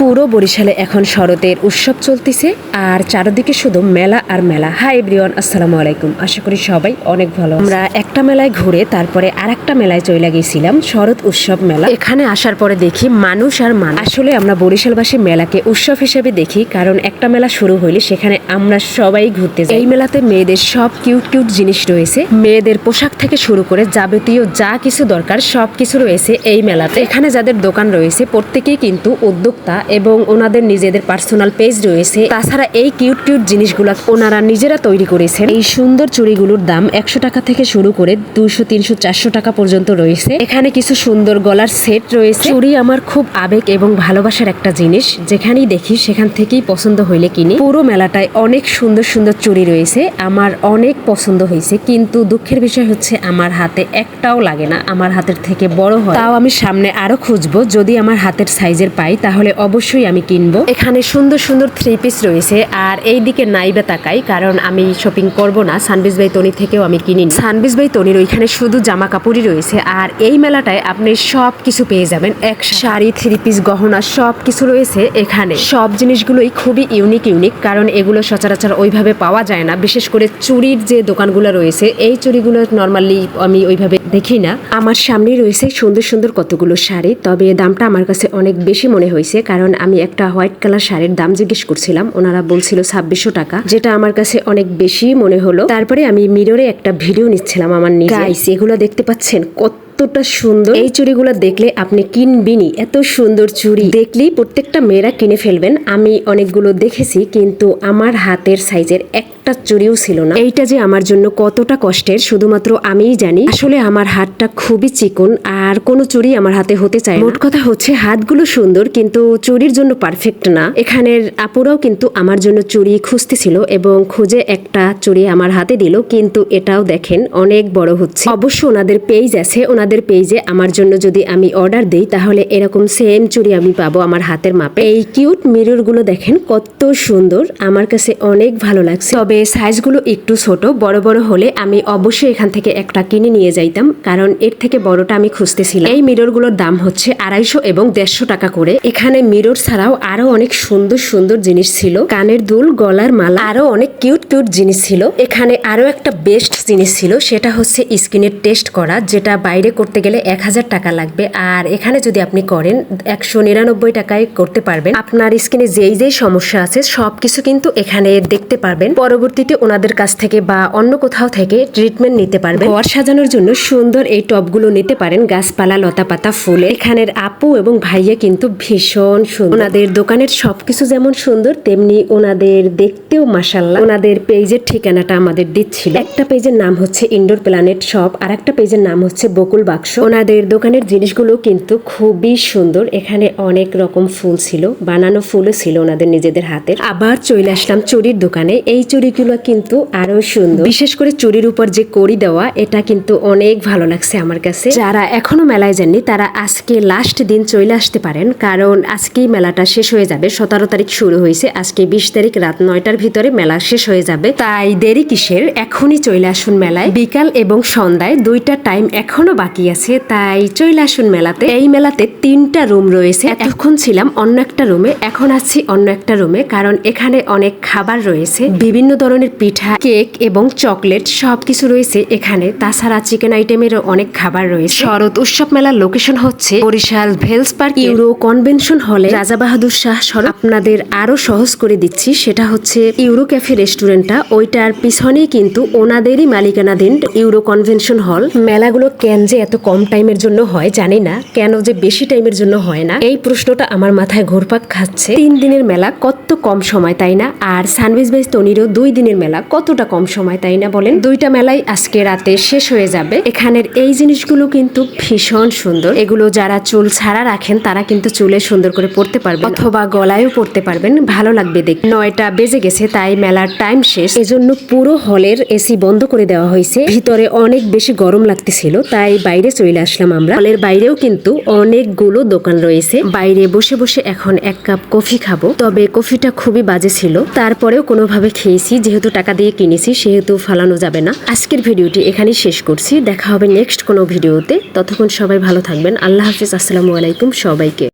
পুরো বরিশালে এখন শরতের উৎসব চলতেছে আর চারদিকে শুধু মেলা আর মেলা। হাই এভরিওয়ান আসসালামু আলাইকুম। আশা করি সবাই অনেক ভালো আমরা একটা মেলায় ঘুরে তারপরে আর একটা মেলায় চলে গেছিলাম শরৎ উৎসব মেলা। এখানে আসার পরে দেখি মানুষ আর মানুষ। আসলে আমরা বরিশালবাসী মেলাকে উৎসব হিসেবে দেখি কারণ একটা মেলা শুরু হইলে সেখানে আমরা সবাই ঘুরতে যাই। এই মেলাতে মেয়েদের সব কিউট কিউট জিনিস রয়েছে। মেয়েদের পোশাক থেকে শুরু করে যাবতীয় যা কিছু দরকার সব কিছু রয়েছে এই মেলাতে। এখানে যাদের দোকান রয়েছে প্রত্যেকেই কিন্তু উদ্যোক্তা এবং ওনাদের নিজেদের পার্সোনাল পেজ রয়েছে। তাছাড়া এই কিউট কিউট জিনিসগুলো ওনারা নিজেরা তৈরি করেছেন। এই সুন্দর চুড়িগুলোর দাম একশো টাকা থেকে শুরু করে দুশো তিনশো, চারশো টাকা পর্যন্ত রয়েছে। এখানে কিছু সুন্দর গলার সেট রয়েছে। চুড়ি আমার খুব আবেগ এবং ভালোবাসার একটা জিনিস। যেখানেই দেখি সেখান থেকেই পছন্দ হইলে কিনি। পুরো মেলাটায় অনেক সুন্দর সুন্দর চুড়ি রয়েছে। আমার অনেক পছন্দ হয়েছে, কিন্তু দুঃখের বিষয় হচ্ছে আমার হাতে একটাও লাগে না। আমার হাতের থেকে বড় হয়। তাও আমি সামনে আরও খুঁজবো। যদি আমার হাতের সাইজের পাই, তাহলে অবশ্যই আমি কিনবো। এখানে সুন্দর সুন্দর থ্রি পিস রয়েছে। আর এই দিকে নাইবে তাকাই, কারণ আমি শপিং করব না। সানবিজ বাই তনি থেকেও আমি কিনি সানবিজ বাই তনির ওইখানে শুধু জামা কাপড়ই রয়েছে। আর এই মেলাটায় আপনি সব কিছু পেয়ে যাবেন। এক শাড়ি থ্রি পিস গহনা সব কিছু রয়েছে এখানে। সব জিনিসগুলোই খুবই ইউনিক ইউনিক কারণ এগুলো সচরাচর ওইভাবে পাওয়া যায় না। বিশেষ করে চুরির যে দোকানগুলো রয়েছে, এই চুরিগুলো নর্মালি আমি ওইভাবে দেখি না। আমার সামনেই রয়েছে সুন্দর সুন্দর কতগুলো শাড়ি, তবে দামটা আমার কাছে অনেক বেশি মনে হয়েছে, কারণ আমি একটা হোয়াইট কালার শাড়ির দাম জিজ্ঞেস করছিলাম। ওনারা বলছিল ছাব্বিশশো টাকা যেটা আমার কাছে অনেক বেশি মনে হলো। তারপরে আমি মিররে একটা ভিডিও নিচ্ছিলাম আমার নিজে। এগুলো দেখতে পাচ্ছেন কত কতটা সুন্দর। এই চুড়িগুলো দেখলে আপনি কিনবেনই। এত সুন্দর চুড়ি। দেখলেই প্রত্যেকটা মেয়েরা কিনে ফেলবেন। আমি অনেকগুলো দেখেছি কিন্তু আমার হাতের সাইজের একটা চুড়িও ছিল না। এইটা যে আমার জন্য কতটা কষ্টের, শুধুমাত্র আমিই জানি। আসলে আমার হাতটা খুবই চিকন, আর কোনো চুরি আমার হাতে হতে চায় মোট কথা হচ্ছে, হাতগুলো সুন্দর, কিন্তু চুরির জন্য পারফেক্ট না। এখানের আপুরাও কিন্তু আমার জন্য চুড়ি খুঁজতেছিল এবং খুঁজে একটা চুরি আমার হাতে দিল, কিন্তু এটাও দেখেন, অনেক বড় হচ্ছে। অবশ্য ওনাদের পেজ আছে, ওনাদের পেজে আমার জন্য যদি আমি অর্ডার দিই, তাহলে এরকম সেম চুরি আমি পাবো আমার হাতের মাপে। এই কিউট মিররগুলো দেখেন, কত সুন্দর, আমার কাছে অনেক ভালো লাগছে। তবে সাইজগুলো একটু ছোট, বড় বড় হলে আমি অবশ্যই এখান থেকে একটা কিনে নিয়ে যাইতাম, কারণ এর থেকে বড়টা আমি খুঁজতেছিলাম। এই মিররগুলোর দাম হচ্ছে আড়াইশো এবং দেড়শো টাকা করে। এখানে মিরর ছাড়াও আরও অনেক সুন্দর সুন্দর জিনিস ছিল। কানের দুল, গলার মালা, আরও অনেক কিউট কিউট জিনিস ছিল। এখানে আরও একটা বেস্ট জিনিস ছিল, সেটা হচ্ছে স্কিনের টেস্ট করা, যেটা বাইরে করতে গেলে এক হাজার টাকা লাগবে। আর এখানে যদি আপনি করেন, একশো নিরানব্বই টাকায় করতে পারবেন। আপনার স্কিনে যেই যেই সমস্যা আছে, সবকিছু কিন্তু এখানে দেখতে পারবেন। পরবর্তীতে ওনাদের কাছ থেকে বা অন্য কোথাও থেকে ট্রিটমেন্ট নিতে পারবেন। ঘর সাজানোর জন্য সুন্দর এই টবগুলো নিতে পারেন। গাছপালা লতা পাতা ফুলে। এখানের আপু এবং ভাইয়া কিন্তু ভীষণ সুন্দর। ওনাদের দোকানের সবকিছু যেমন সুন্দর, তেমনি ওনাদের দেখতেও মাসাল্লাহ ওনাদের পেজের ঠিকানাটা আমাদের দিচ্ছিল। একটা পেজের নাম হচ্ছে ইনডোর প্ল্যানেট শপ আর একটা পেজের নাম হচ্ছে বকুল বাক্স। ওনাদের দোকানের জিনিসগুলো কিন্তু খুবই সুন্দর। এখানে অনেক রকম ফুল ছিল, বানানো ফুলও ছিল ওনাদের নিজেদের হাতে আবার চলে আসলাম চুরির দোকানে। এই চুড়িগুলো কিন্তু আরও সুন্দর। বিশেষ করে চুরির উপর যে করি দেওয়া, এটা কিন্তু অনেক ভালো লাগছে আমার কাছে। যারা এখনও মেলায় যাননি, তারা আজকে লাস্ট দিন চলে আসতে পারেন, কারণ আজকেই মেলাটা শেষ হয়ে যাবে। সতেরো তারিখ শুরু হয়েছে, আজকে বিশ তারিখ রাত নয়টার ভিতরে মেলা শেষ হয়ে যাবে। তাই দেরি কিসের? এখনই চলে আসুন মেলায়। বিকাল এবং সন্ধ্যায় দুইটা টাইম এখনও বাকি আছে, তাই চলে আসুন মেলাতে। এই মেলাতে তিনটা রুম রয়েছে। এতক্ষণ ছিলাম অন্য একটা রুমে এখন আছি অন্য একটা রুমে কারণ এখানে অনেক খাবার রয়েছে। বিভিন্ন ধরনের পিঠা, কেক এবং চকলেট সবকিছু রয়েছে এখানে। তাছাড়া চিকেন আইটেমেরও অনেক খাবার রয়েছে। শরৎ উৎসব মেলার লোকেশন হচ্ছে Barishal Bells park Euro convention হলে রাজা বাহাদুর শাহ সড়ক। আপনাদের আরও সহজ করে দিচ্ছি, সেটা হচ্ছে ইউরো ক্যাফে রেস্টুরেন্টটা। ওইটার পিছনেই কিন্তু ওনাদেরই মালিকানাধীন ইউরো কনভেনশন হল। মেলাগুলো কেন যে এত কম টাইমের জন্য হয় জানি না, কেন যে বেশি টাইমের জন্য হয় না। এই প্রশ্নটা আমার মাথায় ঘুরপাক খাচ্ছে। তিন দিনের মেলা কত কম সময়, তাই না? আর সানভিজ বাইজ তনিরও দুই দিনের মেলা কতটা কম সময়, তাই না বলেন? দুইটা মেলাই আজকে রাতে শেষ হয়ে যাবে। এখানের এই জিনিসগুলো কিন্তু ভীষণ সুন্দর। এগুলো যারা চুল ছাড়া রাখেন, তারা কিন্তু চুলে সুন্দর করে পড়তে পারবেন। অথবা গলায়ও পড়তে পারবেন। ভালো লাগবে দেখ নয়টা বেজে গেছে, তাই মেলার টাইম শেষ। এজন্য পুরো হলের এসি বন্ধ করে দেওয়া হয়েছে। ভিতরে অনেক বেশি গরম লাগতেছিল, তাই বাইরে চলে আসলাম আমরা। হলের বাইরেও কিন্তু অনেকগুলো দোকান রয়েছে। বাইরে বসে বসে এখন এক কাপ কফি খাব। তবে কফিটা খুবই বাজে ছিল। তারপরেও কোনোভাবে খেয়েছি। যেহেতু টাকা দিয়ে কিনেছি, সেহেতু ফালানো যাবে না। আজকের ভিডিওটি এখানেই শেষ করছি। দেখা হবে নেক্সট কোনো ভিডিওতে। ততক্ষণ সবাই ভালো থাকবেন। আল্লাহ হাফিজ। আসসালামু আলাইকুম সবাইকে।